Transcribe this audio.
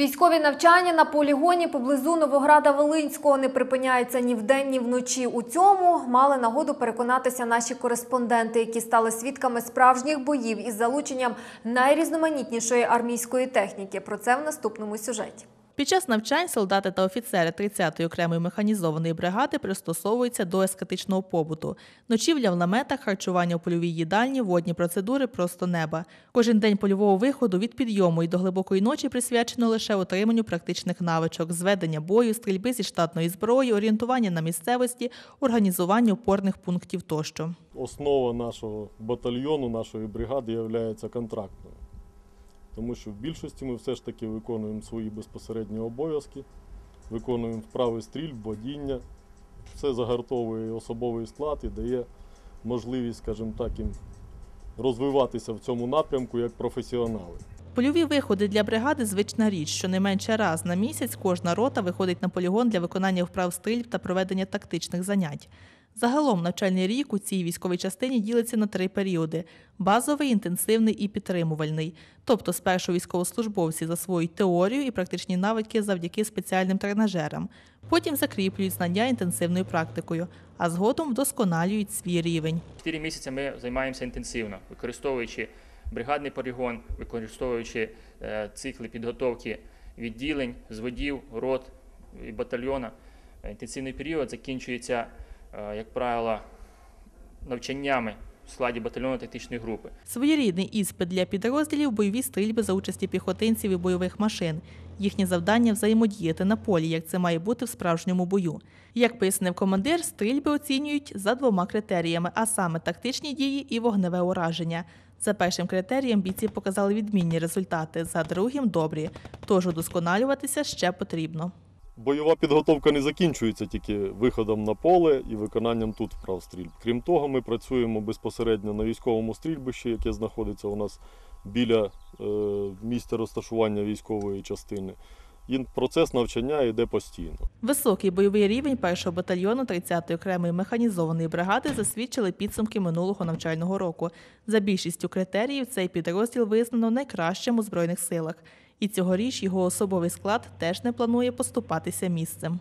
Військові навчання на полігоні поблизу Новограда Волинського не припиняються ні вдень, ні вночі. У цьому мали нагоду переконатися наші кореспонденти, які стали свідками справжніх боїв із залученням найрізноманітнішої армійської техніки. Про це в наступному сюжеті. Під час навчань солдати та офіцери 30-ї окремої механізованої бригади пристосовуються до ескетичного побуту. Ночівля в наметах, харчування у польовій їдальні, водні процедури просто неба. Кожен день польового виходу від підйому і до глибокої ночі присвячено лише отриманню практичних навичок, зведення бою, стрільби зі штатної зброї, орієнтування на місцевості, організування опорних пунктів тощо. Основа нашого батальйону, нашої бригади є контрактною. Тому що в більшості ми все ж таки виконуємо свої безпосередні обов'язки, виконуємо вправи стрільб, водіння. Все загартовує особовий склад і дає можливість, скажімо так, їм розвиватися в цьому напрямку як професіонали. Польові виходи для бригади звична річ. Щонайменше раз на місяць кожна рота виходить на полігон для виконання вправ стрільб та проведення тактичних занять. Загалом навчальний рік у цій військовій частині ділиться на три періоди: базовий, інтенсивний і підтримувальний. Тобто, спершу військовослужбовці засвоюють теорію і практичні навики завдяки спеціальним тренажерам. Потім закріплюють знання інтенсивною практикою, а згодом вдосконалюють свій рівень. Чотири місяці ми займаємося інтенсивно, використовуючи бригадний полігон, використовуючи е, цикли підготовки відділень, зводів, рот і батальйона. Е, Інтенсивний період закінчується, як правило, навчаннями в складі батальйону тактичної групи. Своєрідний іспит для підрозділів бойові стрільби за участі піхотинців і бойових машин. Їхнє завдання взаємодіяти на полі, як це має бути в справжньому бою. Як пояснив командир, стрільби оцінюють за двома критеріями, а саме тактичні дії і вогневе ураження. За першим критерієм бійці показали відмінні результати, за другим добрі. Тож удосконалюватися ще потрібно. Бойова підготовка не закінчується тільки виходом на поле і виконанням тут вправ стрільб. Крім того, ми працюємо безпосередньо на військовому стрільбищі, яке знаходиться у нас біля е, місця розташування військової частини. І процес навчання йде постійно. Високий бойовий рівень першого батальйону 30-ї окремої механізованої бригади засвідчили підсумки минулого навчального року. За більшістю критеріїв цей підрозділ визнано найкращим у збройних силах. І цьогоріч його особовий склад теж не планує поступатися місцем.